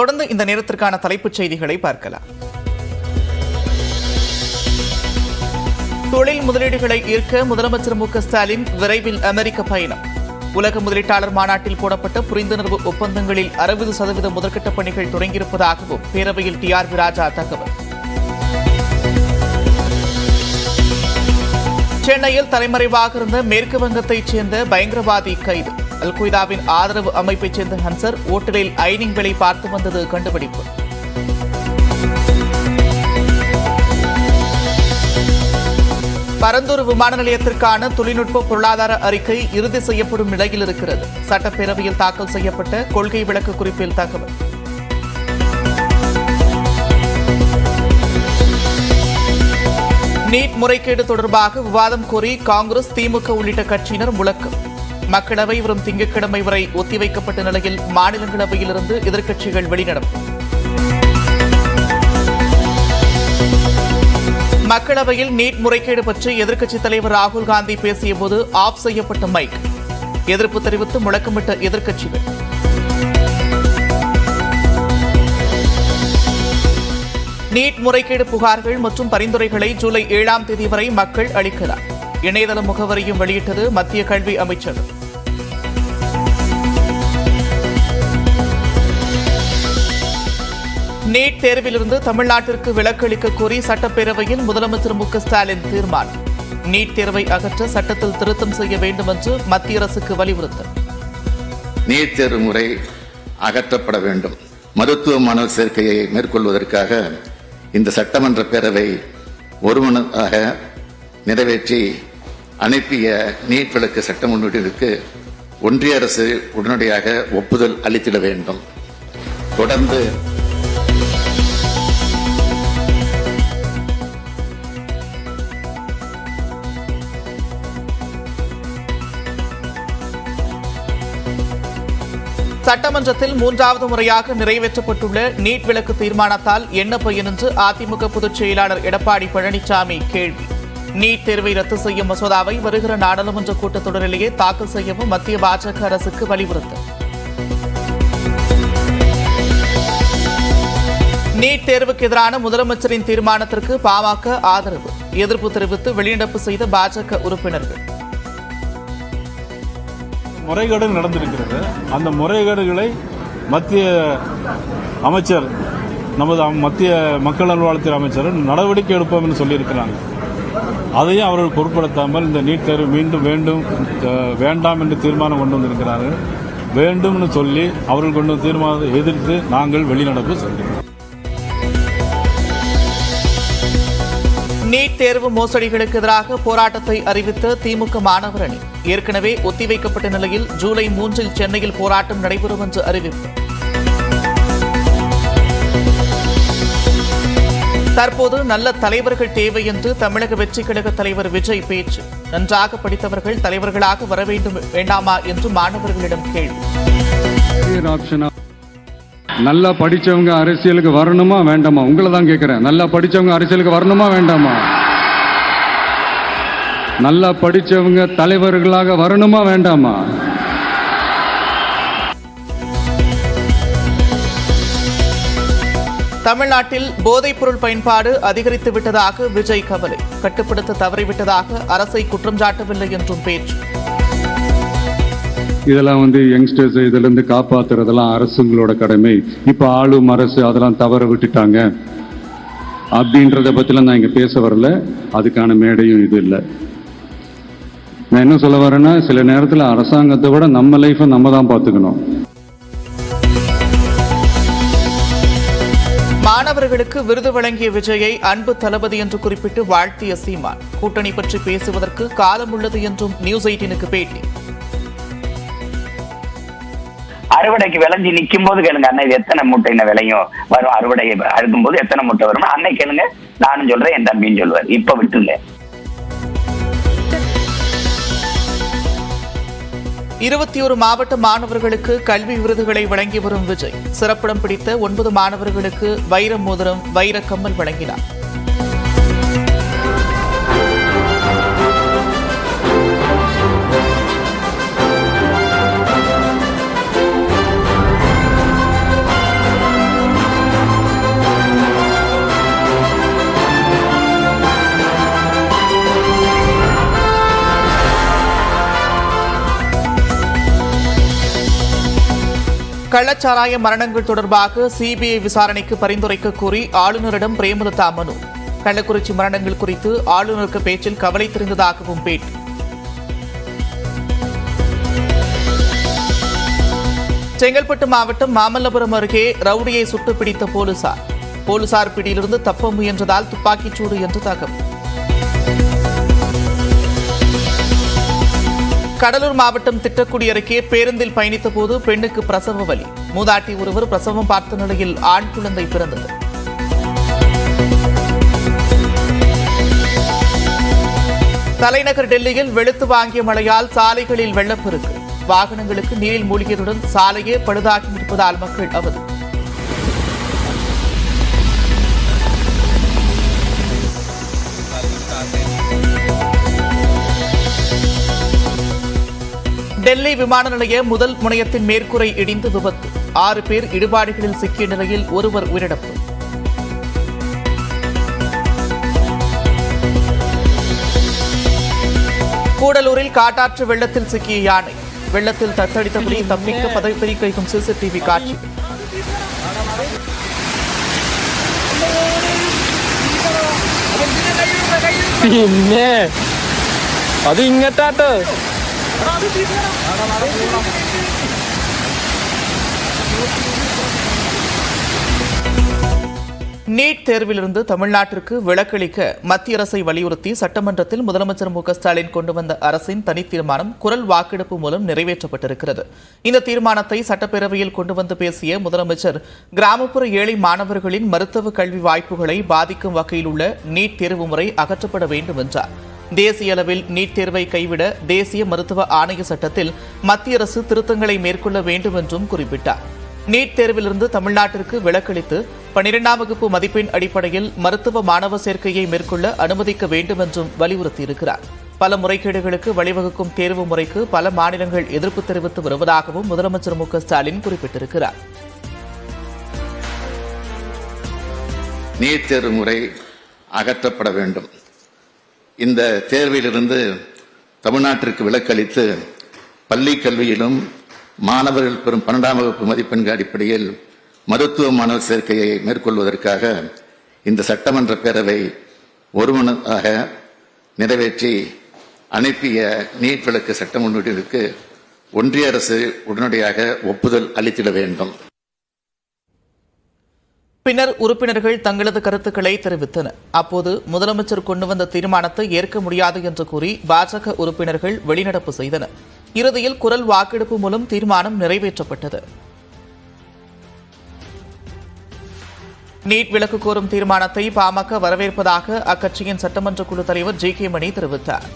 தொடர்ந்து இந்த நேரத்திற்கான தலைப்புச் செய்திகளை பார்க்கலாம். தொழில் முதலீடுகளை ஈர்க்க முதலமைச்சர் மு ஸ்டாலின் விரைவில் அமெரிக்க பயணம். உலக முதலீட்டாளர் மாநாட்டில் போடப்பட்ட புரிந்துணர்வு ஒப்பந்தங்களில் அறுபது சதவீத முதற்கட்ட பணிகள் தொடங்கியிருப்பதாகவும் பேரவையில் டி ஆர் ராஜா தகவல். சென்னையில் தலைமறைவாக இருந்த மேற்கு வங்கத்தைச் சேர்ந்த பயங்கரவாதி கைது. அல் கொய்தாவின் ஆதரவு அமைப்பைச் சேர்ந்த ஹன்சர் ஓட்டலில் ஐனிங்களை பார்த்து வந்தது கண்டுபிடிப்பு. பரந்தூர் விமான நிலையத்திற்கான தொழில்நுட்ப பொருளாதார அறிக்கை இறுதி செய்யப்படும் நிலையில் இருக்கிறது. சட்டப்பேரவையில் தாக்கல் செய்யப்பட்ட கொள்கை விளக்கு குறிப்பில் தகவல். நீட் முறைகேடு தொடர்பாக விவாதம் கோரி காங்கிரஸ் திமுக உள்ளிட்ட கட்சியினர் முழக்கம். மக்களவை வரும் திங்கட்கிழமை வரை ஒத்திவைக்கப்பட்ட நிலையில் மாநிலங்களவையிலிருந்து எதிர்க்கட்சிகள் வெளிநடப்பு. மக்களவையில் நீட் முறைகேடு பற்றி எதிர்க்கட்சித் தலைவர் ராகுல் காந்தி பேசியபோது ஆஃப் செய்யப்பட்ட மைக். எதிர்ப்பு தெரிவித்து முழக்கமிட்ட எதிர்க்கட்சிகள். நீட் முறைகேடு புகார்கள் மற்றும் பரிந்துரைகளை ஜூலை ஏழாம் தேதி வரை மக்கள் அளிக்கலாம். இணையதள முகவரியும் வெளியிட்டது மத்திய கல்வி அமைச்சகம் நீட் தேர்விலிருந்து தமிழ்நாட்டிற்கு விலக்கு அளிக்க கோரி சட்டப்பேரவையில் முதலமைச்சர் மு ஸ்டாலின் தீர்மானம். நீட் தேர்வை அகற்ற சட்டத்தில் திருத்தம் செய்ய வேண்டும் என்று மத்திய அரசுக்கு வலியுறுத்தல். நீட் தேர்வு முறை அகற்றப்பட வேண்டும். மருத்துவ மாணவர் சேர்க்கையை மேற்கொள்வதற்காக இந்த சட்டமன்ற பேரவை ஒருமனதாக நிறைவேற்றி அனுப்பிய நீட் விளக்கு சட்ட முன்வடிவுக்கு ஒன்றிய அரசு உடனடியாக ஒப்புதல் அளித்திட வேண்டும். தொடர்ந்து சட்டமன்றத்தில் மூன்றாவது முறையாக நிறைவேற்றப்பட்டுள்ள நீட் விலக்கு தீர்மானத்தால் என்ன பயன் என்று அதிமுக பொதுச் செயலாளர் எடப்பாடி பழனிசாமி கேள்வி. நீட் தேர்வை ரத்து செய்யும் மசோதாவை வருகிற நாடாளுமன்ற கூட்டத்தொடரிலேயே தாக்கல் செய்யவும் மத்திய பாஜக அரசுக்கு வலியுறுத்தல். நீட் தேர்வுக்கு எதிரான முதலமைச்சரின் தீர்மானத்திற்கு பாமக ஆதரவு. எதிர்ப்பு தெரிவித்து வெளிநடப்பு செய்த பாஜக உறுப்பினர்கள். முறைகேடு நடந்திருக்கிறது. அந்த முறைகேடுகளை மத்திய அமைச்சர் நமது அம்- மத்திய மக்கள் நல்வாழ்வுத்துறை அமைச்சர் நடவடிக்கை எடுப்போம் என்று சொல்லியிருக்கிறாங்க. அதையும் அவர்கள் பொருட்படுத்தாமல் இந்த நீட் தேர்வு மீண்டும் வேண்டும் வேண்டாம் என்று தீர்மானம் கொண்டு வந்திருக்கிறார்கள். வேண்டும்னு சொல்லி அவர்கள் கொண்டு தீர்மானத்தை எதிர்த்து நாங்கள் வெளிநடப்பு செய்கிறோம். தேர்வு மோசடிகளுக்கு எதிராக போராட்டத்தை அறிவித்த திமுக மாணவர் அணி. ஏற்கனவே ஒத்திவைக்கப்பட்ட நிலையில் ஜூலை மூன்றில் சென்னையில் போராட்டம் நடைபெறும் என்று அறிவிப்பு. தற்போது நல்ல தலைவர்கள் தேவை என்று தமிழக வெற்றிக் கழக தலைவர் விஜய் பேச்சு. நன்றாக படித்தவர்கள் தலைவர்களாக வர வேண்டும் வேண்டாமா என்று மாணவர்களிடம் கேள்வி. நல்லா படிச்சவங்க அரசியலுக்கு வரணுமா வேண்டாமா? உங்களை தான் கேட்குறேன் நல்லா படிச்சவங்க அரசியலுக்கு வரணுமா வேண்டாமா? நல்லா படிச்சவங்க தலைவர்களாக வரணுமா வேண்டாமா? தமிழ்நாட்டில் போதைப்பொருள் பயன்பாடு அதிகரித்து விட்டதாக விஜய் கவலை. கட்டுப்படுத்த தவறிவிட்டதாக அரசை குற்றம் சாட்டவில்லை என்றும் பேச்சு. இதெல்லாம் வந்து யங்ஸ்டர்ஸ் இதுல இருந்து காப்பாத்துறதெல்லாம் அரசுங்களோட கடமை. இப்ப ஆளும் அரசு அதெல்லாம் தவற விட்டுட்டாங்க. அப்படின்றத பத்திலாம் நான் இங்க பேச வரல. அதுக்கான மேடையும் இது இல்லை. நான் என்ன சொல்ல வரேன்னா சில நேரத்துல அரசாங்கத்தை விட நம்ம லைஃபை நம்ம தான் பார்த்துக்கணும். மாணவர்களுக்கு விருது வழங்கிய விஜயை அன்பு தளபதி என்று குறிப்பிட்டு வாழ்த்திய சீமான். கூட்டணி பற்றி பேசுவதற்கு காலம் உள்ளது என்றும் நியூஸ் எயிட்டீனுக்கு பேட்டி. அறுவடைக்கு விளைஞ்சு நிக்கும் போது கேளுங்க அண்ணா இது எத்தனை மூட்டைன விலையும் வரும்? அறுவடை அறுக்கும் போது எத்தனை மூட்டை வரும் அன்னை கேளுங்க. நானும் சொல்றேன் என் தம்பியும் சொல்லுவார் இப்ப விட்டுல இருபத்தி ஒரு மாவட்ட மாணவர்களுக்கு கல்வி விருதுகளை வழங்கி வரும் விஜய். சிறப்பிடம் பிடித்த ஒன்பது மாணவர்களுக்கு வைர மோதிரம் வைர கம்மல் வழங்கினார். கள்ளச்சாராய மரணங்கள் தொடர்பாக சிபிஐ விசாரணைக்கு பரிந்துரைக்க கோரி ஆளுநரிடம் பிரேமலதா மனு. கள்ளக்குறிச்சி மரணங்கள் குறித்து ஆளுநருக்கு பேச்சில் கவலை தெரிந்ததாகவும் பேட்டி. செங்கல்பட்டு மாவட்டம் மாமல்லபுரம் அருகே ரவுடியை சுட்டு பிடித்த போலீசார். போலீசார் பிடியிலிருந்து தப்ப முயன்றதால் துப்பாக்கிச்சூடு என்று தகவல். கடலூர் மாவட்டம் திட்டக்குடி அருகே பேருந்தில் பயணித்த போது பெண்ணுக்கு பிரசவ வலி. மூதாட்டி ஒருவர் பிரசவம் பார்த்த நிலையில் ஆண் குழந்தை பிறந்தது. தலைநகர் டெல்லியில் வெளுத்து வாங்கிய மழையால் சாலைகளில் வெள்ளப்பெருக்கு. வாகனங்களுக்கு நீரில் மூழ்கியதுடன் சாலையே பழுதாகி இருப்பதால் மக்கள் அவதி. டெல்லி விமான நிலைய முதல் முனையத்தின் மேற்கூரை இடிந்து விபத்து ஆறு பேர் இடுபாடுகளில் சிக்கிய நிலையில் ஒருவர் உயிரிழப்பு கூடலூரில் காட்டாற்று வெள்ளத்தில் சிக்கிய யானை வெள்ளத்தில் தத்தளித்தபடி தப்பிக்க பதைப்பறி கைக்கும் சிசிடிவி காட்சி പിന്നെ അത് ഇങ്ങട്ടാട്ടോ நீட் தேர்விலிருந்து தமிழ்நாட்டிற்கு விலக்களிக்க மத்திய அரசை வலியுறுத்தி சட்டமன்றத்தில் முதலமைச்சர் மு ஸ்டாலின் கொண்டு வந்த அரசின் தனி தீர்மானம் குரல் வாக்கெடுப்பு மூலம் நிறைவேற்றப்பட்டிருக்கிறது. இந்த தீர்மானத்தை சட்டப்பேரவையில் கொண்டு வந்து பேசிய முதலமைச்சர் கிராமப்புற ஏழை மாணவர்களின் மருத்துவ கல்வி வாய்ப்புகளை பாதிக்கும் வகையில் உள்ள நீட் தேர்வு முறை அகற்றப்பட வேண்டும் என்றார். தேசிய அளவில் நீட் தேர்வை கைவிட தேசிய மருத்துவ ஆணைய சட்டத்தில் மத்திய அரசு திருத்தங்களை மேற்கொள்ள வேண்டும் என்றும் குறிப்பிட்டார். நீட் தேர்விலிருந்து தமிழ்நாட்டிற்கு விலக்களித்து பனிரெண்டாம் வகுப்பு மதிப்பெண் அடிப்படையில் மருத்துவ மாணவ சேர்க்கையை மேற்கொள்ள அனுமதிக்க வேண்டும் என்றும் வலியுறுத்தியிருக்கிறார். பல முறைகேடுகளுக்கு வழிவகுக்கும் தேர்வு முறைக்கு பல மாநிலங்கள் எதிர்ப்பு தெரிவித்து வருவதாகவும் முதலமைச்சர் மு ஸ்டாலின் குறிப்பிட்டிருக்கிறார். நீட் தேர்வு முறை அகற்றப்பட வேண்டும். இந்த தேர்விலிருந்து தமிழ்நாட்டிற்கு விலக்களித்து பள்ளி கல்வியிலும் மாணவர்கள் பெறும் பன்னெண்டாம் வகுப்பு மதிப்பெண்கள் அடிப்படையில் மருத்துவ மாணவர் சேர்க்கையை மேற்கொள்வதற்காக இந்த சட்டமன்ற பேரவை ஒருமனதாக நிறைவேற்றி அனுப்பிய நீட் விளக்கு சட்ட முன்வடிவுக்கு ஒன்றிய அரசு உடனடியாக ஒப்புதல் அளித்திட வேண்டும். பின்னர் உறுப்பினர்கள் தங்களது கருத்துக்களை தெரிவித்தனர். அப்போது முதலமைச்சர் கொண்டு வந்த தீர்மானத்தை ஏற்க முடியாது என்று கூறி பாஜக உறுப்பினர்கள் வெளிநடப்பு செய்தனர். இறுதியில் குரல் வாக்கெடுப்பு மூலம் தீர்மானம் நிறைவேற்றப்பட்டது. நீட் விலக்கு கோரும் தீர்மானத்தை பாமக வரவேற்பதாக அக்கட்சியின் சட்டமன்ற குழு தலைவர் ஜி கே மணி தெரிவித்தார்.